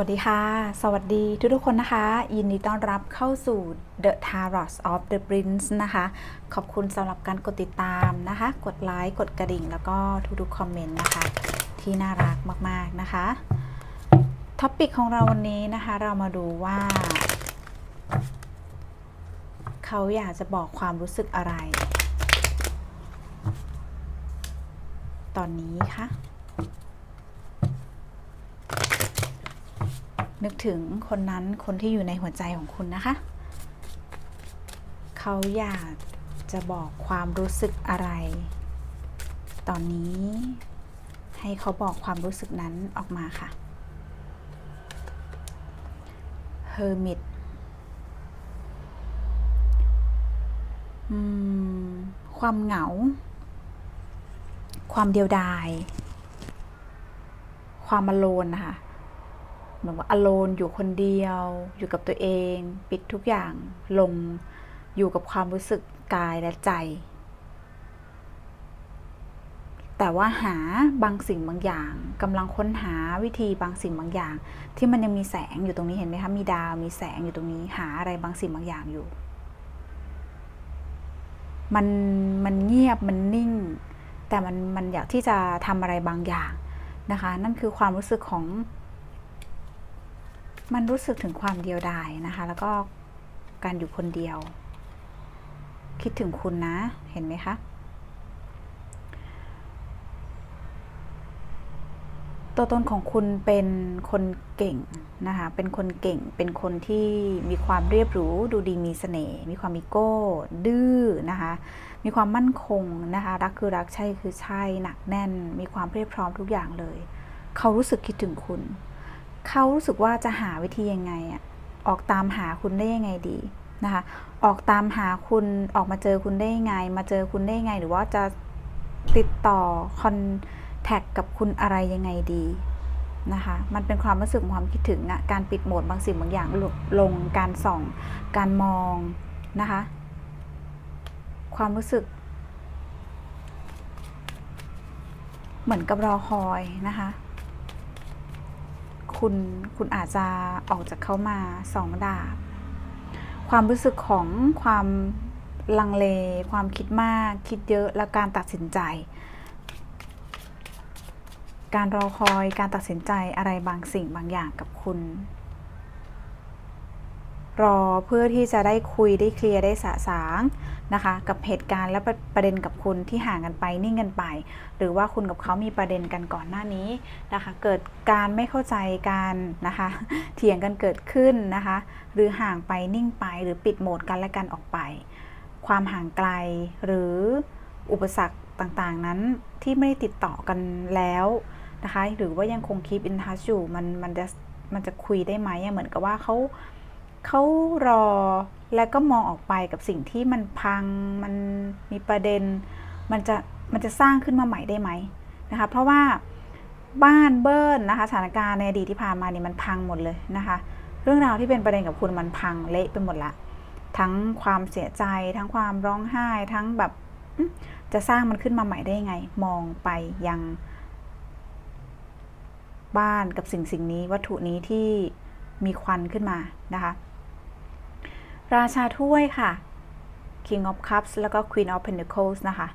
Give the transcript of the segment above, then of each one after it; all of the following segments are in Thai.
วัสดีค่ะ สวัสดีทุกทุกๆคนนะคะ ยินดีต้อนรับเข้าสู่ The Tarot of the Prince นะคะ ขอบคุณสำหรับการกดติดตามนะคะ กดไลค์ กดกระดิ่ง แล้วก็ทุกๆคอมเมนต์นะคะ ที่น่ารักมากๆนะคะ ท็อปิกของเราวันนี้นะคะ เรามาดูว่า เขาอยากจะบอกความรู้สึกอะไร ตอนนี้ค่ะ นึกถึงคนนั้นคนที่อยู่ในหัวใจของคุณนะคะ เขาอยากจะบอกความรู้สึกอะไร ตอนนี้ให้เขาบอกความรู้สึกนั้นออกมาค่ะ Hermit ความเหงา ความเดียวดาย ความอโลนนะคะ เหมือนว่าอโลนอยู่คนเดียว อยู่กับตัวเอง ปิดทุกอย่างลงอยู่กับความรู้สึกกายและใจ แต่ว่าหาบางสิ่งบางอย่างกำลังค้นหาวิธีบางสิ่งบางอย่าง ที่มันยังมีแสงอยู่ตรงนี้เห็นไหมคะมีดาวมีแสงอยู่ตรงนี้หาอะไรบางสิ่งบางอย่างอยู่ มันมันเงียบมันนิ่ง แต่มันมันอยากที่จะทำอะไรบางอย่างนะคะ นั่นคือความรู้สึกของ มันรู้สึกถึงความเดียวดายนะคะ แล้วก็การอยู่คนเดียว คิดถึงคุณนะ เห็นไหมคะ ตัวตนของคุณเป็นคนเก่งนะคะ เป็นคนเก่ง เป็นคนที่มีความเรียบรูดูดีมีเสน่ห์ มีความมีโก้ ดื้อนะคะ มีความมั่นคงนะคะ รักคือรัก ใช่คือใช่ หนักแน่น มีความเรียบพร้อมทุกอย่างเลย เขารู้สึกคิดถึงคุณ เขารู้สึกว่าจะหาวิธียังไงอะออกตามหาคุณได้ยังไงดีนะคะ ออกตามหาคุณออกมาเจอคุณได้ยังไง มาเจอคุณได้ยังไง หรือว่าจะติดต่อคอนแทคกับคุณอะไรยังไงดีนะคะ มันเป็นความรู้สึกของความคิดถึงอะการปิดโหมดบางสิ่งบางอย่างลงลงการส่อง การมองนะคะ ความรู้สึก เหมือนกับรอคอยนะคะ คุณคุณอาจจะออกจากเขามาสองดาบ ความรู้สึกของความลังเล ความคิดมาก คิดเยอะและการตัดสินใจ การรอคอยการตัดสินใจอะไรบางสิ่งบางอย่างกับคุณ รอเพื่อที่จะได้คุยได้เคลียร์ได้สะสางนะคะ กับเหตุการณ์และประประเด็นกับคุณที่ห่างกันไปนิ่งกันไป หรือว่าคุณกับเขามีประเด็นกันก่อนหน้านี้นะคะ เกิดการไม่เข้าใจกันนะคะเถียงกันเกิดขึ้นนะคะ หรือห่างไปนิ่งไป หรือปิดโหมดกันและกันออกไป ความห่างไกลหรืออุปสรรคต่างๆนั้นที่ไม่ได้ติดต่อกันแล้วนะคะ หรือว่ายังคงคีปอินทัชอยู่มันมันจะมันจะคุยได้ไหมเหมือนกับว่าเขา เขารอแล้วก็มองออกไปกับสิ่งที่มันพังมันมีประเด็น มันจะมันจะสร้างขึ้นมาใหม่ได้ไหมนะคะเพราะว่าบ้านเบิ้ลนะคะสถานการณ์ในอดีตที่ผ่านมานี่มันพังหมดเลยนะคะเรื่องราวที่เป็นประเด็นกับคุณมันพังเละไปหมดละ ทั้งความเสียใจ ทั้งความร้องไห้ ทั้งแบบจะสร้างมันขึ้นมาใหม่ได้ไง มองไปยัง บ้านกับสิ่งสิ่งนี้วัตถุนี้ที่มีควันขึ้นมานะคะ ราชาถ้วยค่ะ King of Cups แล้วก็ Queen of Pentacles นะคะ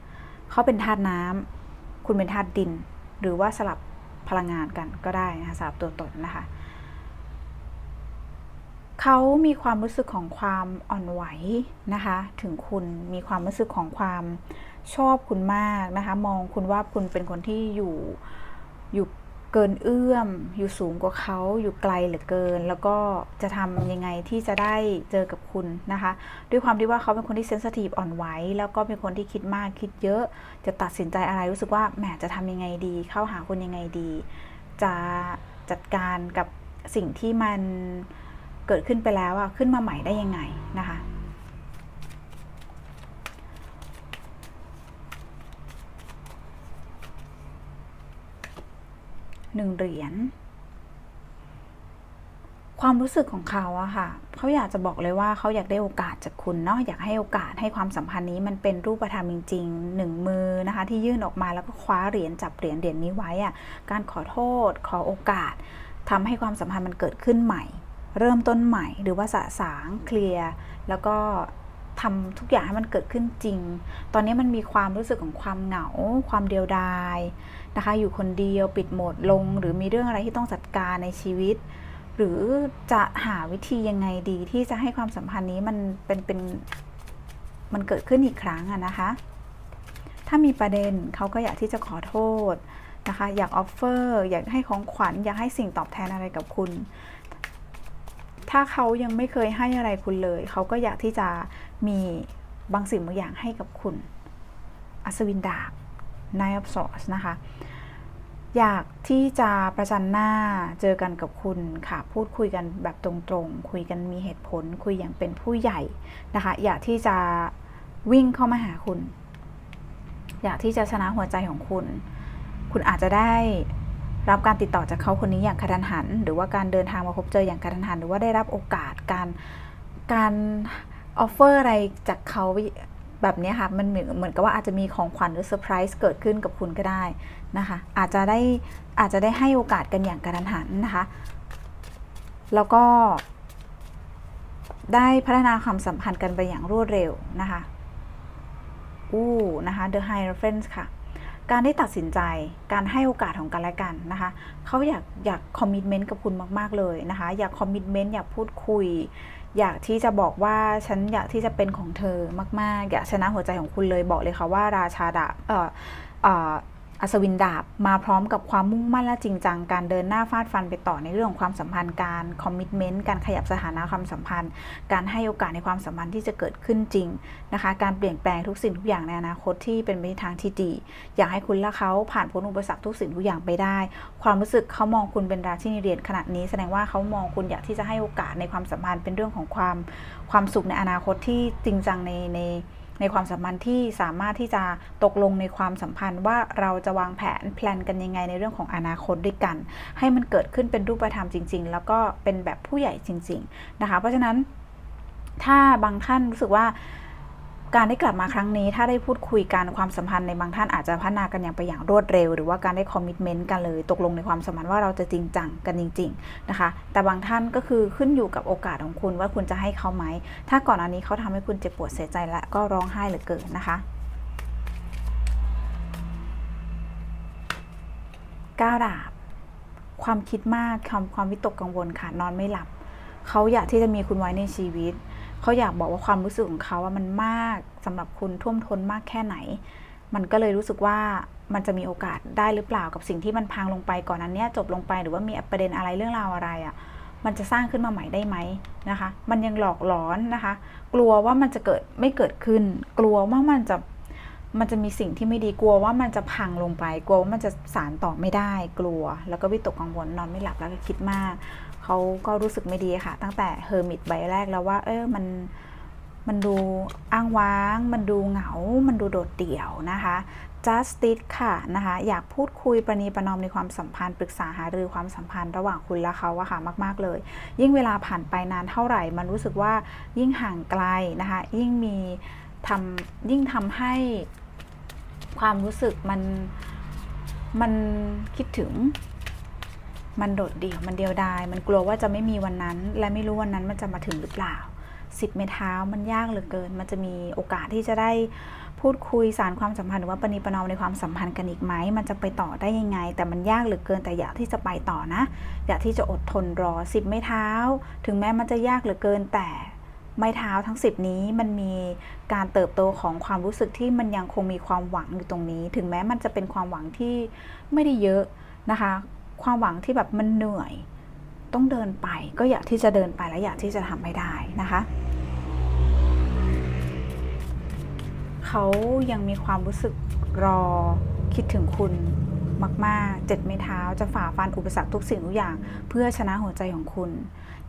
เขาเป็นธาตุน้ำคุณเป็นธาตุดิน หรือว่าสลับพลังงานกันก็ได้นะคะสลับตัวตนนะคะเขามีความรู้สึกของความอ่อนไหวนะคะ ถึงคุณมีความรู้สึกของความชอบคุณมากนะคะ มองคุณว่าคุณเป็นคนที่อยู่อยู่ เกินเอื้อม อยู่สูงกว่าเขาอยู่ไกลเหลือเกิน แล้วก็จะทำยังไงที่จะได้เจอกับคุณนะคะ ด้วยความที่ว่าเขาเป็นคนที่เซนสทีฟอ่อนไหวแล้วก็เป็นคนที่คิดมากคิดเยอะ จะตัดสินใจอะไรรู้สึกว่าแหมจะทำยังไงดี เข้าหาคนยังไงดี จะจัดการกับสิ่งที่มันเกิดขึ้นไปแล้วอะขึ้นมาใหม่ได้ยังไงนะคะ หนึ่งเหรียญความรู้สึกของเขาอะค่ะ เขาอยากจะบอกเลยว่าเขาอยากได้โอกาสจากคุณเนาะ อยากให้โอกาสให้ความสัมพันธ์นี้มันเป็นรูปธรรมจริงๆหนึ่งมือนะคะ ที่ยื่นออกมาแล้วก็คว้าเหรียญจับเหรียญเหรียญนี้ไว้อะการขอโทษ ขอโอกาสทำให้ความสัมพันธ์มันเกิดขึ้นใหม่ เริ่มต้นใหม่ หรือว่าสะสางเคลียร์ แล้วก็ ทำทุกอย่างให้มันเกิดขึ้นจริง ตอนนี้มันมีความรู้สึกของความเหงา ความเดียวดายนะคะ อยู่คนเดียวปิดโหมดลง หรือมีเรื่องอะไรที่ต้องจัดการในชีวิต หรือจะหาวิธียังไงดีที่จะให้ความสัมพันธ์นี้มันเป็นเป็นมันเกิดขึ้นอีกครั้งอะนะคะ ถ้ามีประเด็นเขาก็อยากที่จะขอโทษนะคะ อยากออฟเฟอร์ อยากให้ของขวัญ อยากให้สิ่งตอบแทนอะไรกับคุณ ถ้าเขายังไม่เคยให้อะไรคุณเลย เขาก็อยากที่จะมีบางสิ่งบางอย่างให้กับคุณ อัศวินดาบ Nine of Swords นะคะ อยากที่จะประจันหน้าเจอกันกับคุณค่ะ พูดคุยกันแบบตรงๆ คุยกันมีเหตุผล คุยอย่างเป็นผู้ใหญ่นะคะ อยากที่จะวิ่งเข้ามาหาคุณ อยากที่จะชนะหัวใจของคุณ คุณอาจจะได้ รับการติดต่อจากเขาคนนี้อย่างกระทันหัน หรือว่าการเดินทางมาพบเจออย่างกระทันหัน หรือว่าได้รับโอกาสการการออฟเฟอร์อะไรจากเขาแบบนี้ค่ะ มันเหมือนเหมือนกับว่าอาจจะมีของขวัญหรือเซอร์ไพรส์เกิดขึ้นกับคุณก็ได้นะคะ อาจจะได้อาจจะได้ให้โอกาสกันอย่างกระทันหันนะคะ แล้วก็ ได้พัฒนาความสัมพันธ์กันไปอย่างรวดเร็วนะคะ อู้นะคะ The Hierophant ค่ะ การได้ตัดสินใจ การให้โอกาสของกันและกันนะคะ เขาอยากอยากคอมมิชเมนต์กับคุณมากๆเลยนะคะ อยากคอมมิชเมนต์อยากพูดคุย อยากที่จะบอกว่าฉันอยากที่จะเป็นของเธอมากๆ อยากชนะหัวใจของคุณเลยบอกเลยค่ะว่าราชาดาเอ่อเอ่อ อัศวินดาบมาพร้อมกับความมุ่งมั่นและจริงจังการเดินหน้าฟาดฟันไปต่อในเรื่องความสัมพันธ์การคอมมิชเมนต์การขยับสถานะความสัมพันธ์ การให้โอกาสในความสัมพันธ์ที่จะเกิดขึ้นจริงนะคะ การเปลี่ยนแปลงทุกสิ่งทุกอย่างในอนาคตที่เป็นไปในทางที่ดีอยากให้คุณและเขาผ่านพ้นอุปสรรคทุกสิ่งทุกอย่างไปได้ ความรู้สึกเขามองคุณเป็นราชินีเรียญขนาดนี้ แสดงว่าเขามองคุณอยากที่จะให้โอกาสในความสัมพันธ์เป็นเรื่องของความความสุขในอนาคตที่จริงจังในใน ในความสัมพันธ์ที่สามารถที่จะตกลงในความสัมพันธ์ว่าเราจะวางแผนแพลนกันยังไงในเรื่องของอนาคตด้วยกัน ให้มันเกิดขึ้นเป็นรูปธรรมจริง ๆ แล้วก็เป็นแบบผู้ใหญ่จริง ๆ นะคะ เพราะฉะนั้นถ้าบางท่านรู้สึกว่า การได้กลับมาครั้งนี้ ถ้าได้พูดคุยกันความสัมพันธ์ในบางท่านอาจจะพัฒนากันอย่างไปอย่างรวดเร็ว หรือว่าการได้คอมมิชเมนต์กันเลยตกลงในความสัมพันธ์ว่าเราจะจริงจังกันจริง ๆนะคะ แต่บางท่านก็คือขึ้นอยู่กับโอกาสของคุณว่าคุณจะให้เขาไหม ถ้าก่อนอันนี้เขาทำให้คุณเจ็บปวดเสียใจและก็ร้องไห้เหลือเกินนะคะก้าวดาบความคิดมากความความวิตกกังวลค่ะนอนไม่หลับ เขาอยากที่จะมีคุณไว้ในชีวิต เขาอยากบอกว่าความรู้สึกของเขาว่ามันมากสำหรับคุณท่วมท้นมากแค่ไหน มันก็เลยรู้สึกว่ามันจะมีโอกาสได้หรือเปล่ากับสิ่งที่มันพังลงไปก่อนนั้นเนี้ยจบลงไปหรือว่ามีประเด็นอะไรเรื่องราวอะไรอะ่ะมันจะสร้างขึ้นมาใหม่ได้ไหมนะคะ มันยังหลอกหลอนนะคะ กลัวว่ามันจะเกิดไม่เกิดขึ้น กลัวว่ามันจะมันจะมีสิ่งที่ไม่ดีกลัวว่ามันจะพังลงไป กลัวว่ามันจะสารต่อไม่ได้ กลัว แล้วก็วิตกกังวลนอนไม่หลับแล้วก็คิดมาก เขาก็รู้สึกไม่ดีค่ะ ตั้งแต่เฮอร์มิตใบแรกแล้วว่า เออมันมันดูอ้างว้าง มันดูเหงา มันดูโดดเดี่ยวนะคะ justice ค่ะนะคะ อยากพูดคุยประนีประนอมในความสัมพันธ์ปรึกษาหารือความสัมพันธ์ระหว่างคุณและเขาอะค่ะมาก ๆ เลย ยิ่งเวลาผ่านไปนานเท่าไหร่ มันรู้สึกว่ายิ่งห่างไกลนะคะ ยิ่งมีทำยิ่งทำให้ความรู้สึกมันมันคิดถึง มันโดดเดี่ยว มันเดียวดาย มันกลัวว่าจะไม่มีวันนั้น และไม่รู้วันนั้นมันจะมาถึงหรือเปล่าสิบเมเท้ามันยากเหลือเกิน มันจะมีโอกาสที่จะได้พูดคุยสารความสัมพันธ์หรือว่าปณิปนอมในความสัมพันธ์กันอีกไหม มันจะไปต่อได้ยังไง แต่มันยากเหลือเกินแต่อยากที่จะไปต่อนะ อยากที่จะอดทนรอสิบไม้เท้า ถึงแม้มันจะยากเหลือเกินแต่ไม้เท้าทั้งสิบนี้มันมีการเติบโตของความรู้สึกที่มันยังคงมีความหวังอยู่ตรงนี้ ถึงแม้มันจะเป็นความหวังที่ไม่ได้เยอะนะคะ ความหวังที่แบบมันเหนื่อย ต้องเดินไป ก็อยากที่จะเดินไปและอยากที่จะทำให้ได้นะคะเขายังมีความรู้สึกรอคิดถึงคุณมากๆ เจ็ดไม้เท้าจะฝ่าฟันอุปสรรคทุกสิ่งทุกอย่าง เพื่อชนะหัวใจของคุณ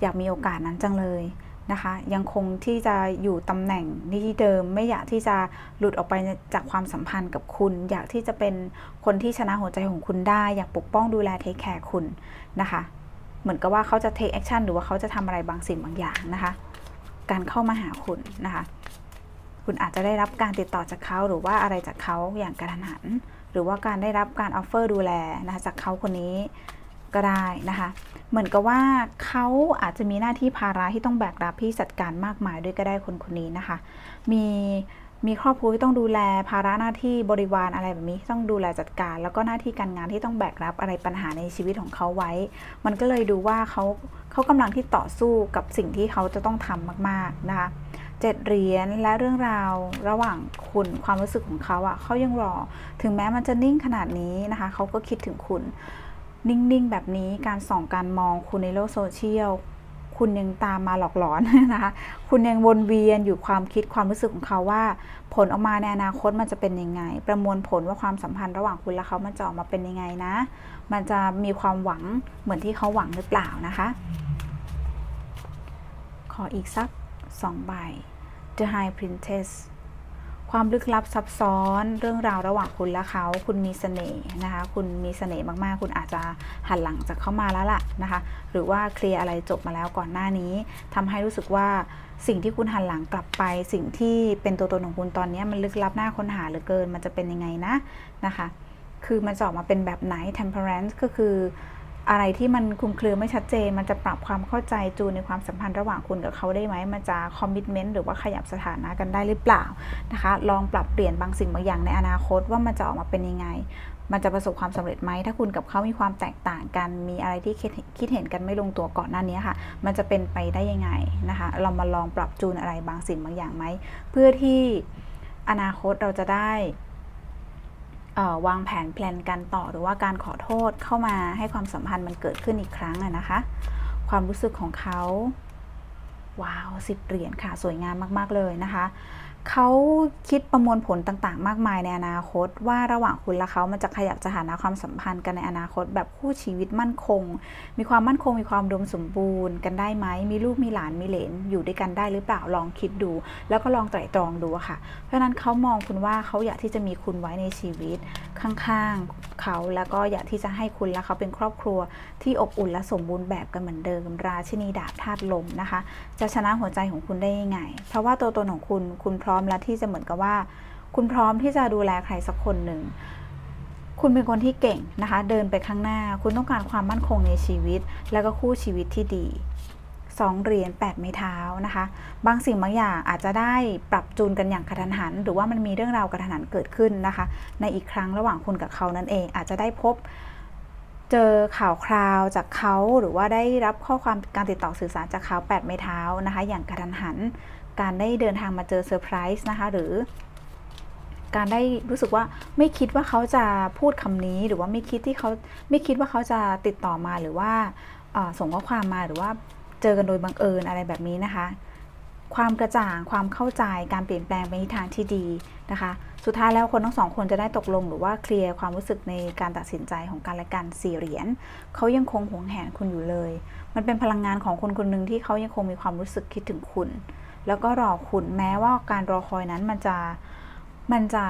อยากมีโอกาสนั้นจังเลย นะคะ ยังคงที่จะอยู่ตำแหน่งที่เดิม ไม่อยากที่จะหลุดออกไปจากความสัมพันธ์กับคุณ อยากที่จะเป็นคนที่ชนะหัวใจของคุณได้ อยากปกป้องดูแลเทคแคร์คุณนะคะ เหมือนกับว่าเขาจะเทคแอคชั่นหรือว่าเขาจะทำอะไรบางสิ่งบางอย่างนะคะ การเข้ามาหาคุณนะคะ คุณอาจจะได้รับการติดต่อจากเขาหรือว่าอะไรจากเขาอย่างกระทันหัน หรือว่าการได้รับการออฟเฟอร์ดูแลนะคะจากเขาคนนี้ ก็ได้นะคะ เหมือนกับว่าเขาอาจจะมีหน้าที่ภาระที่ต้องแบกรับที่จัดการมากมายด้วยก็ได้คนคนนี้นะคะ มีมีครอบครัวที่ต้องดูแลภาระหน้าที่บริวารอะไรแบบนี้ที่ต้องดูแลจัดการ แล้วก็หน้าที่การงานที่ต้องแบกรับอะไรปัญหาในชีวิตของเขาไว้ มันก็เลยดูว่าเขาเขากำลังที่ต่อสู้กับสิ่งที่เขาจะต้องทำมากๆนะคะเจ็ดเหรียญและเรื่องราวระหว่างคุณความรู้สึกของเขาอะ่ะเขายังรอ ถึงแม้มันจะนิ่งขนาดนี้นะคะเขาก็คิดถึงคุณ นิ่งๆ แบบนี้การส่องการมองคุณในโลกโซเชียลคุณยังตามมาหลอกหลอนนะคะคุณยังวนเวียนอยู่ความคิดความรู้สึกของเขาว่า ผลออกมาในอนาคตมันจะเป็นยังไง ประมวลผลว่าความสัมพันธ์ระหว่างคุณและเขามันจะออกมาเป็นยังไงนะ มันจะมีความหวังเหมือนที่เขาหวังหรือเปล่านะคะ ขออีกสักสองใบ The High Princess ความลึกลับซับซ้อนเรื่องราวระหว่างคุณและเขา คุณมีเสน่ห์นะคะ คุณมีเสน่ห์มากๆ คุณอาจจะหันหลังจากเข้ามาแล้วล่ะนะคะ หรือว่าเคลียร์อะไรจบมาแล้วก่อนหน้านี้ทำให้รู้สึกว่าสิ่งที่คุณหันหลังกลับไป สิ่งที่เป็นตัวตนของคุณตอนนี้มันลึกลับหน่าค้นหาเหลือเกิน มันจะเป็นยังไงนะนะคะ คือมันจะออกมาเป็นแบบไหน temperance ก็คือ อะไรที่มันคลุมเครือไม่ชัดเจน มันจะปรับความเข้าใจจูนในความสัมพันธ์ระหว่างคุณกับเขาได้ไหมมันจะคอมมิชเมนต์หรือว่าขยับสถานะกันได้หรือเปล่านะคะ ลองปรับเปลี่ยนบางสิ่งบางอย่างในอนาคตว่ามันจะออกมาเป็นยังไง มันจะประสบความสำเร็จไหมถ้าคุณกับเขามีความแตกต่างกัน มีอะไรที่คิดเห็นกันไม่ลงตัวก่อนหน้านี้ค่ะ มันจะเป็นไปได้ยังไงนะคะ เรามาลองปรับจูนอะไรบางสิ่งบางอย่างไหมเพื่อที่อนาคตเราจะได้ วางแผนแพลนกันต่อหรือว่าการขอโทษเข้ามาให้ความสัมพันธ์มันเกิดขึ้นอีกครั้งอะนะคะ ความรู้สึกของเขาว้าวสิบเหรียญค่ะ สวยงามมาก ๆ เลยนะคะ เขาคิดประมวลผลต่างๆ มากมายในอนาคต ว่าระหว่างคุณและเขามันจะขยับสถานะความสัมพันธ์กันในอนาคต แบบคู่ชีวิตมั่นคง มีความมั่นคงมีความดมสมบูรณ์กันได้ไหมมีลูกมีหลานมีเหลนอยู่ด้วยกันได้หรือเปล่าลองคิดดู แล้วก็ลองไตร่ตรองดูค่ะ เพราะฉะนั้นเขามองคุณว่าเขาอยากที่จะมีคุณไว้ในชีวิต ข้างๆเขาแล้วก็อยากที่จะให้คุณและเขาเป็นครอบครัว ที่อบอุ่นและสมบูรณ์แบบกันเหมือนเดิม ราชินีดาบธาตุลมนะคะ จะชนะหัวใจของคุณได้ยังไง เพราะว่าตัวตนของคุณคุณพร้อมแล้วที่จะเหมือนกับว่า คุณพร้อมที่จะดูแลใครสักคนหนึ่งคุณเป็นคนที่เก่งนะคะ เดินไปข้างหน้า คุณต้องการความมั่นคงในชีวิต แล้วก็คู่ชีวิตที่ดีสองเหรียญแปดไม้เท้านะคะ บางสิ่งบางอย่างอาจจะได้ปรับจูนกันอย่างกระทันหัน หรือว่ามันมีเรื่องราวกระทันหันเกิดขึ้นนะคะ ในอีกครั้งระหว่างคุณกับเขานั่นเอง อาจจะได้พบ เจอข่าวคราวจากเขาหรือว่าได้รับข้อความการติดต่อสื่อสารจากเขาแปดไม้เท้านะคะ อย่างกระทันหัน การได้เดินทางมาเจอเซอร์ไพรส์นะคะ หรือการได้รู้สึกว่าไม่คิดว่าเขาจะพูดคำนี้หรือว่าไม่คิดที่เขาไม่คิดว่าเขาจะติดต่อมาหรือว่าส่งข้อความมาหรือว่าเจอกันโดยบังเอิญอะไรแบบนี้นะคะ ความกระจ่างความเข้าใจการเปลี่ยนแปลงไปในทางที่ดีนะคะ สุดท้ายแล้วคนทั้งสองคนจะได้ตกลงหรือว่าเคลียร์ความรู้สึกในการตัดสินใจของการและกันสี่เหรียญเขายังคงหวงแหนคุณอยู่เลย มันเป็นพลังงานของคนคนหนึ่งที่เขายังคงมีความรู้สึกคิดถึงคุณ แล้วก็รอคุณแม้ว่าการรอคอยนั้นมันจะมันจะ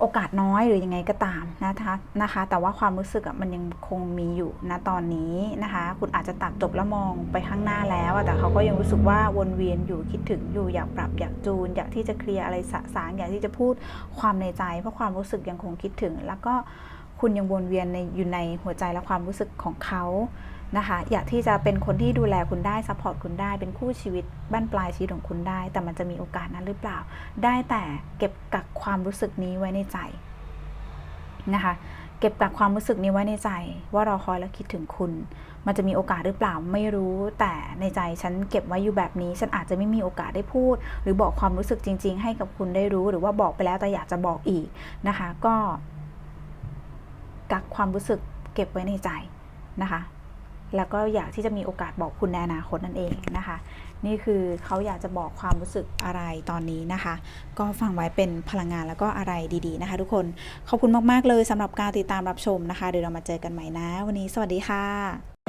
โอกาสน้อยหรือยังไงก็ตามนะคะนะคะ แต่ว่าความรู้สึกอะมันยังคงมีอยู่ณตอนนี้นะคะ คุณอาจจะตัดจบแล้วมองไปข้างหน้าแล้ว แต่เขาก็ยังรู้สึกว่าวนเวียนอยู่คิดถึงอยู่อยากปรับอยากจูน อยากที่จะเคลียร์อะไรสะสางอยากที่จะพูดความในใจ เพราะความรู้สึกยังคงคิดถึง แล้วก็คุณยังวนเวียนในอยู่ในหัวใจและความรู้สึกของเขา นะคะอยากที่จะเป็นคนที่ดูแลคุณได้ซัพพอร์ตคุณได้ เป็นคู่ชีวิตบ้านปลายชีวิตของคุณได้ แต่มันจะมีโอกาสนั้นหรือเปล่า ได้แต่เก็บกักความรู้สึกนี้ไว้ในใจนะคะเก็บกักความรู้สึกนี้ไว้ในใจ ว่ารอคอยและคิดถึงคุณ มันจะมีโอกาสหรือเปล่าไม่รู้แต่ในใจฉันเก็บไว้อยู่แบบนี้ ฉันอาจจะไม่มีโอกาสได้พูด หรือบอกความรู้สึกจริง ๆ ให้กับคุณได้รู้ หรือว่าบอกไปแล้วแต่อยากจะบอกอีกนะคะ ก็ กักความรู้สึกเก็บไว้ในใจนะคะ แล้วก็อยากที่จะมีโอกาสบอกคุณในอนาคตนั่นเองนะคะ นี่คือเขาอยากจะบอกความรู้สึกอะไรตอนนี้นะคะ ก็ฟังไว้เป็นพลังงานแล้วก็อะไรดีๆนะคะ ทุกคนขอบคุณมากๆเลยสำหรับการติดตามรับชมนะคะเดี๋ยวเรามาเจอกันใหม่นะ วันนี้สวัสดีค่ะ